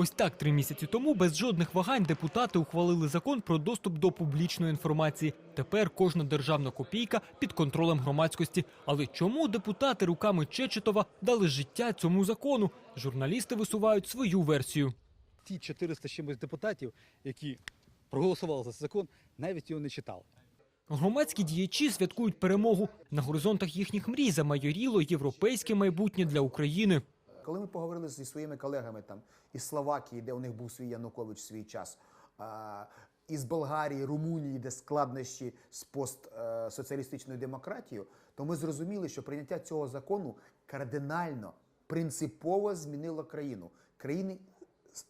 Ось так три місяці тому без жодних вагань депутати ухвалили закон про доступ до публічної інформації. Тепер кожна державна копійка під контролем громадськості. Але чому депутати руками Чечетова дали життя цьому закону? Журналісти висувають свою версію. ті 400 чимось депутатів, які проголосували за цей закон, навіть його не читали. Громадські діячі святкують перемогу. На горизонтах їхніх мрій замайоріло європейське майбутнє для України. Коли ми поговорили зі своїми колегами там із Словакії, де у них був свій Янукович свій час, із Болгарії, Румунії, де складнощі з постсоціалістичною демократією, то ми зрозуміли, що прийняття цього закону кардинально, принципово змінило країну. Країни с-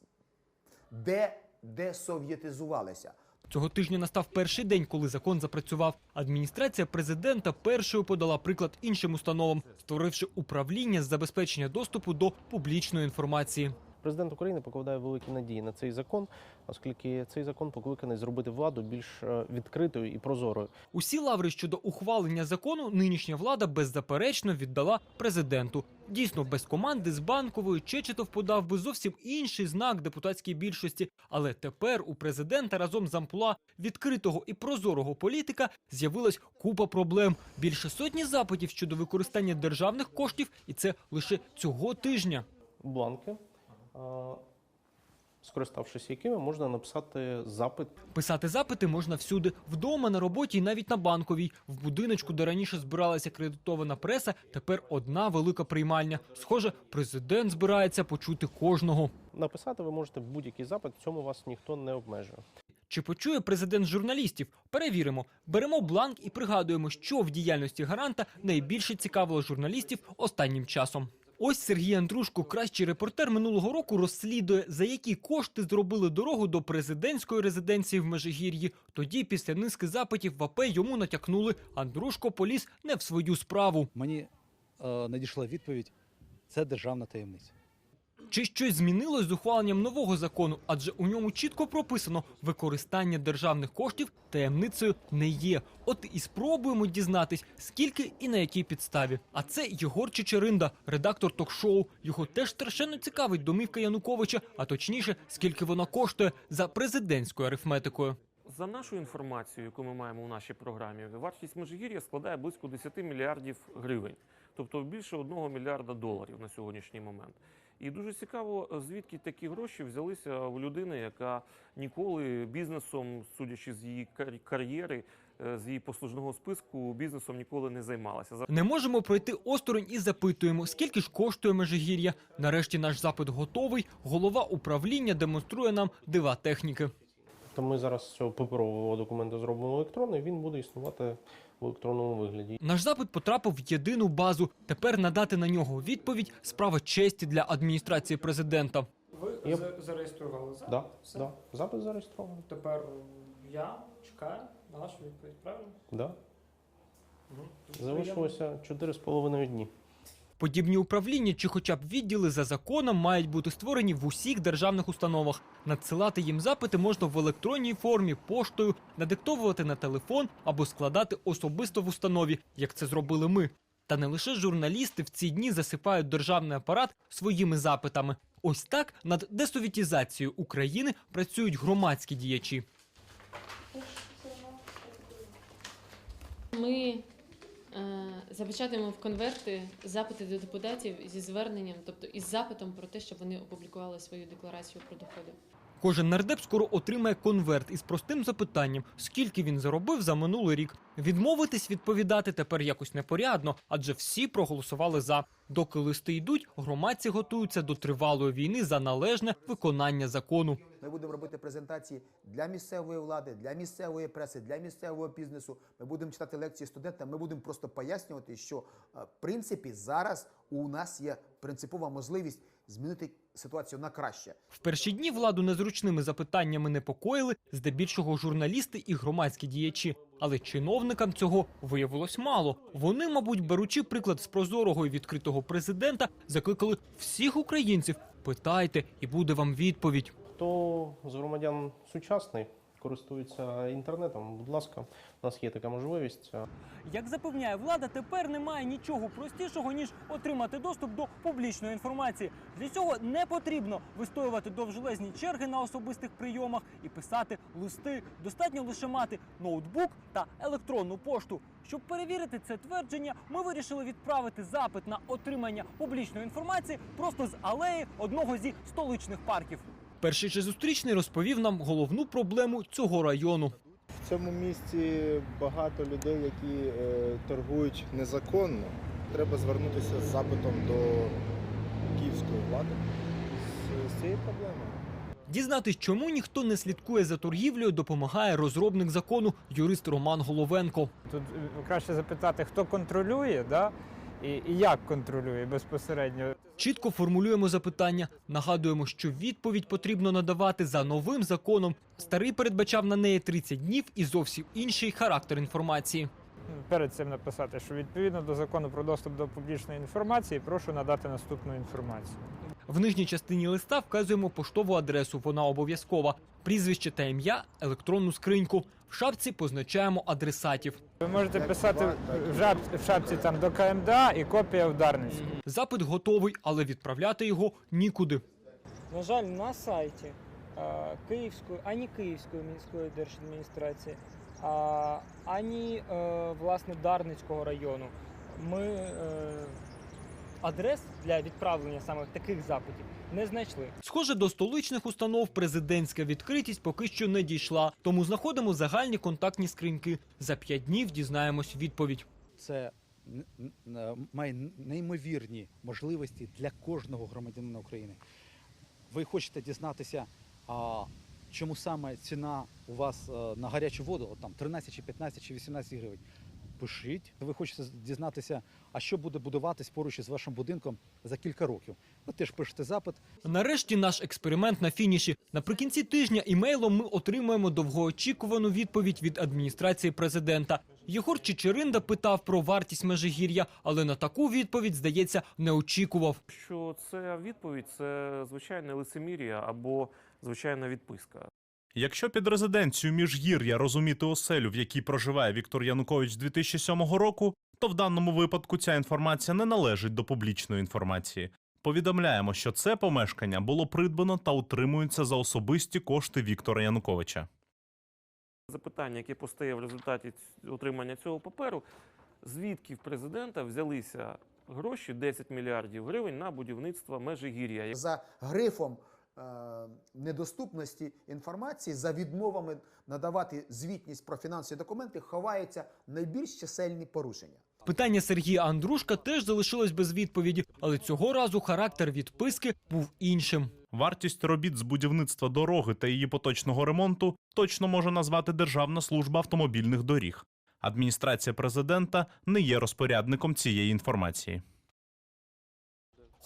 де, десовєтизувалися. Цього тижня настав перший день, коли закон запрацював. Адміністрація президента першою подала приклад іншим установам, створивши управління з забезпечення доступу до публічної інформації. Президент України покладає великі надії на цей закон, оскільки цей закон покликаний зробити владу більш е, відкритою і прозорою. Усі лаври щодо ухвалення закону нинішня влада беззаперечно віддала президенту. Дійсно, без команди з банкової Чечетов подав би зовсім інший знак депутатській більшості. Але тепер у президента разом з амплуа відкритого і прозорого політика з'явилась купа проблем. Більше сотні запитів щодо використання державних коштів, і це лише цього тижня. Бланки, скориставшись якими можна написати запит Писати запити можна всюди вдома, на роботі і навіть на банковій. В будиночку, де раніше збиралася кредитована преса, тепер одна велика приймальня. Схоже, президент збирається почути кожного. Написати ви можете будь-який запит, цьому вас ніхто не обмежує. Чи почує президент журналістів? Перевіримо. Беремо бланк і пригадуємо, що в діяльності гаранта найбільше цікавило журналістів останнім часом. Ось Сергій Андрушко, кращий репортер минулого року, розслідує, за які кошти зробили дорогу до президентської резиденції в Межигір'ї. Тоді, після низки запитів в АП йому натякнули. Андрушко поліз не в свою справу. Мені е, надійшла відповідь: це державна таємниця. Чи щось змінилось з ухваленням нового закону? Адже у ньому чітко прописано, використання державних коштів таємницею не є. От і спробуємо дізнатись, скільки і на якій підставі. А це Єгор Чечеринда, редактор ток-шоу. Його теж страшенно цікавить домівка Януковича, а точніше, скільки вона коштує за президентською арифметикою. За нашою інформацією, яку ми маємо у нашій програмі, вартість Межигір'я складає близько 10 мільярдів гривень, тобто більше 1 мільярда доларів на сьогоднішній момент. І дуже цікаво, звідки такі гроші взялися у людини, яка ніколи бізнесом, судячи з її кар- кар'єри, е, з її послужного списку, бізнесом ніколи не займалася. За- Не можемо пройти осторонь і запитуємо, скільки ж коштує Межигір'я. Нарешті наш запит готовий. Голова управління демонструє нам дива техніки. То ми зараз з цього паперового документу зробимо електронний, він буде існувати в електронному вигляді. Наш запит потрапив в єдину базу. Тепер надати на нього відповідь справа честі для адміністрації президента. Ви Я- зареєстрували запит? Да, Все? да. Запит зареєстрований. Тепер я чекаю на вашу відповідь, правильно? Да. Мгм. Залишилося 4,5 дні. Подібні управління чи хоча б відділи за законом мають бути створені в усіх державних установах. Надсилати їм запити можна в електронній формі, поштою, надиктовувати на телефон або складати особисто в установі, як це зробили ми. Та не лише журналісти в ці дні засипають державний апарат своїми запитами. Ось так над десовітізацією України працюють громадські діячі. Ми запечатуємо в конверти запити до депутатів зі зверненням, тобто із запитом про те, щоб вони опублікували свою декларацію про доходи. Кожен нардеп скоро отримає конверт із простим запитанням, скільки він заробив за минулий рік. Відмовитись відповідати тепер якось непорядно, адже всі проголосували за. Доки листи йдуть, громадці готуються до тривалої війни за належне виконання закону. Ми будемо робити презентації для місцевої влади, для місцевої преси, для місцевого бізнесу. Ми будемо читати лекції студентам. Ми будемо просто пояснювати, що е, в принципі зараз у нас є принципова можливість змінити ситуацію на краще. В перші дні владу незручними запитаннями непокоїли здебільшого журналісти і громадські діячі. Але чиновникам цього виявилось мало. Вони, мабуть, беручи приклад з прозорого і відкритого президента, закликали всіх українців: питайте, і буде вам відповідь. Хто з громадян сучасний, користуються інтернетом, будь ласка, у нас є така можливість. Як запевняє влада, тепер немає нічого простішого ніж отримати доступ до публічної інформації. Для цього не потрібно вистоювати довжелезні черги на особистих прийомах і писати листи. Достатньо лише мати ноутбук та електронну пошту. Щоб перевірити це твердження, ми вирішили відправити запит на отримання публічної інформації просто з алеї одного зі столичних парків. Перший же зустрічний розповів нам головну проблему цього району. В цьому місті багато людей, які е, торгують незаконно. Треба звернутися з запитом до київської влади з, з цією проблемою. Дізнатись, чому ніхто не слідкує за торгівлею, допомагає розробник закону юрист Роман Головенко. Тут е, краще запитати, хто контролює, да? І, і як контролює безпосередньо. Чітко формулюємо запитання. Нагадуємо, що відповідь потрібно надавати за новим законом. Старий передбачав на неї 30 днів і зовсім інший характер інформації. Перед цим написати, що відповідно до закону про доступ до публічної інформації прошу надати наступну інформацію. В нижній частині листа вказуємо поштову адресу. Вона обов'язкова. Прізвище та ім'я, електронну скриньку. В шапці позначаємо адресатів. Ви можете писати в, жап, в шапці там до КМДА і копія в Дарниці. Запит готовий, але відправляти його нікуди. На жаль, на сайті е, Київської, ані Київської міської держадміністрації, а, ані е, власне Дарницького району ми е, адрес для відправлення саме таких запитів не знайшли. Схоже, до столичних установ президентська відкритість поки що не дійшла, тому знаходимо загальні контактні скриньки. За п'ять днів дізнаємось відповідь. Це має неймовірні можливості для кожного громадянина України. Ви хочете дізнатися, а, чому саме ціна у вас е, на гарячу воду, от там 13 чи 15 чи 18 гривень. Пишіть. Ви хочете дізнатися, а що буде будуватись поруч із вашим будинком за кілька років. Ви теж пишете запит, Нарешті наш експеримент на фініші. Наприкінці тижня імейлом ми отримуємо довгоочікувану відповідь від адміністрації президента. Єгор Чичеринда питав про вартість межигір'я, але на таку відповідь, здається, не очікував. Що це відповідь це звичайне лицемір'я або звичайна відписка. Якщо під резиденцію Міжгір'я розуміти оселю, в якій проживає Віктор Янукович з 2007 року, то в даному випадку ця інформація не належить до публічної інформації. Повідомляємо, що це помешкання було придбано та утримується за особисті кошти Віктора Януковича. Запитання, яке постає в результаті отримання цього паперу, звідки в президента взялися гроші 10 мільярдів гривень на будівництво Межигір'я. За грифом недоступності інформації, за відмовами надавати звітність про фінансові документи, ховаються найбільш чисельні порушення. Питання Сергія Андрушка теж залишилось без відповіді, але цього разу характер відписки був іншим. Вартість робіт з будівництва дороги та її поточного ремонту точно може назвати Державна служба автомобільних доріг. Адміністрація президента не є розпорядником цієї інформації.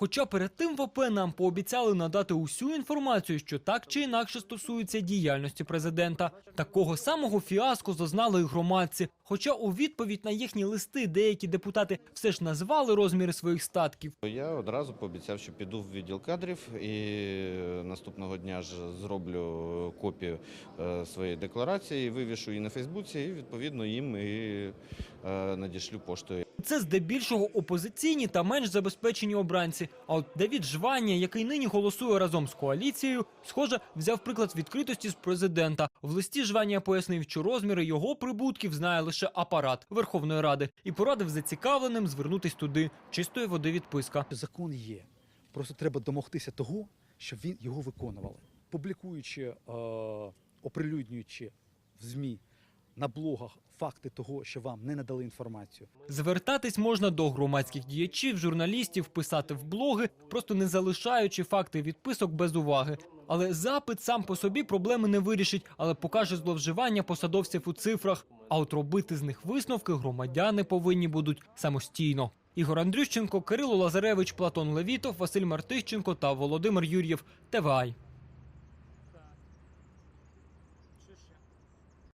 Хоча перед тим в ОП нам пообіцяли надати усю інформацію, що так чи інакше стосується діяльності президента. Такого самого фіаско зазнали і громадці. Хоча у відповідь на їхні листи деякі депутати все ж назвали розміри своїх статків. Я одразу пообіцяв, що піду в відділ кадрів і наступного дня ж зроблю копію е, своєї декларації, вивішу її на Фейсбуці і відповідно їм і е, надішлю поштою. Це здебільшого опозиційні та менш забезпечені обранці. А от Давід Жвання, який нині голосує разом з коаліцією, схоже, взяв приклад відкритості з президента. В листі Жвання пояснив, що розміри його прибутків знає лише апарат Верховної Ради і порадив зацікавленим звернутись туди. Чистої води відписка. Закон є. Просто треба домогтися того, щоб він його виконували. Публікуючи, е, оприлюднюючи в ЗМІ на блогах факти того, що вам не надали інформацію. Звертатись можна до громадських діячів, журналістів, писати в блоги, просто не залишаючи факти відписок без уваги. Але запит сам по собі проблеми не вирішить, але покаже зловживання посадовців у цифрах. А от робити з них висновки громадяни повинні будуть самостійно. Ігор Андрющенко, Кирило Лазаревич, Платон Левітов, Василь Мартищенко та Володимир Юр'єв. ТВАЙ.